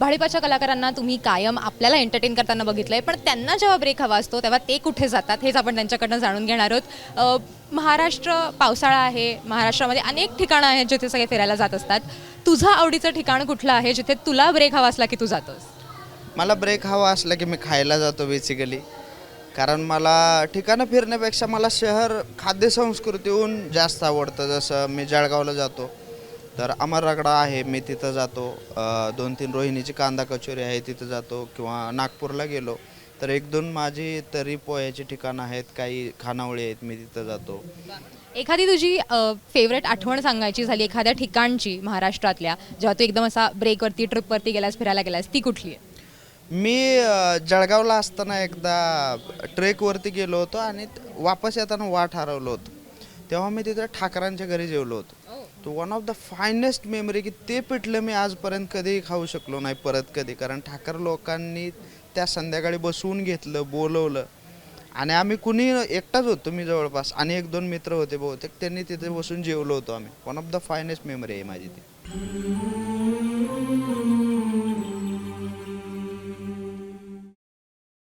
भाडेपाच्या कलाकारांना तुम्ही कायम आपल्याला एंटरटेन करताना बघितलं आहे पण त्यांना जेव्हा ब्रेक हवा असतो तेव्हा ते कुठे जातात हेच आपण त्यांच्याकडनं जाणून घेणार आहोत. महाराष्ट्र पावसाळा आहे महाराष्ट्रामध्ये अनेक ठिकाणं आहेत जिथे सगळे फिरायला जात असतात. तुझं आवडीचं ठिकाण कुठलं आहे जिथे तुला ब्रेक हवा असला की तू जातोस? मला ब्रेक हवा असला की मी खायला जातो बेसिकली कारण मला ठिकाणं फिरण्यापेक्षा मला शहर खाद्यसंस्कृतीहून जास्त आवडतं. जसं मी जळगावला जातो. तर अमर रगडा आहे मी तिथं जातो. दोन तीन रोहिणीची कांदा कचोरी आहे तिथं जातो किंवा नागपूरला गेलो. तर एक दोन माझी तरी पोह्याची ठिकाणं आहेत काही खानावळी आहेत मी तिथं जातो. एखादी तुझी फेवरेट आठवण सांगायची झाली एखाद्या ठिकाणची महाराष्ट्रातल्या जेव्हा तू एकदम असा ब्रेकवरती ट्रिपवरती गेलास फिरायला गेलास ती कुठली आहे? मी जळगावला असताना एकदा ट्रेकवरती गेलो होतो आणि वापस येताना वाट हरवलं होतं. तेव्हा मी तिथं ठाकरांच्या घरी जेवलो होतो. तो one of the finest memory की ते पिठलं मी आजपर्यंत कधीही खाऊ शकलो नाही परत कधी. कारण ठाकर लोकांनी त्या संध्याकाळी बसवून घेतलं बोलवलं. आणि आम्ही कुणी एकटाच होतो मी जवळपास. आणि एक दोन मित्र होते बहुतेक त्यांनी तिथे बसून जेवलो होतो आम्ही. One of the finest memory आहे माझी ती.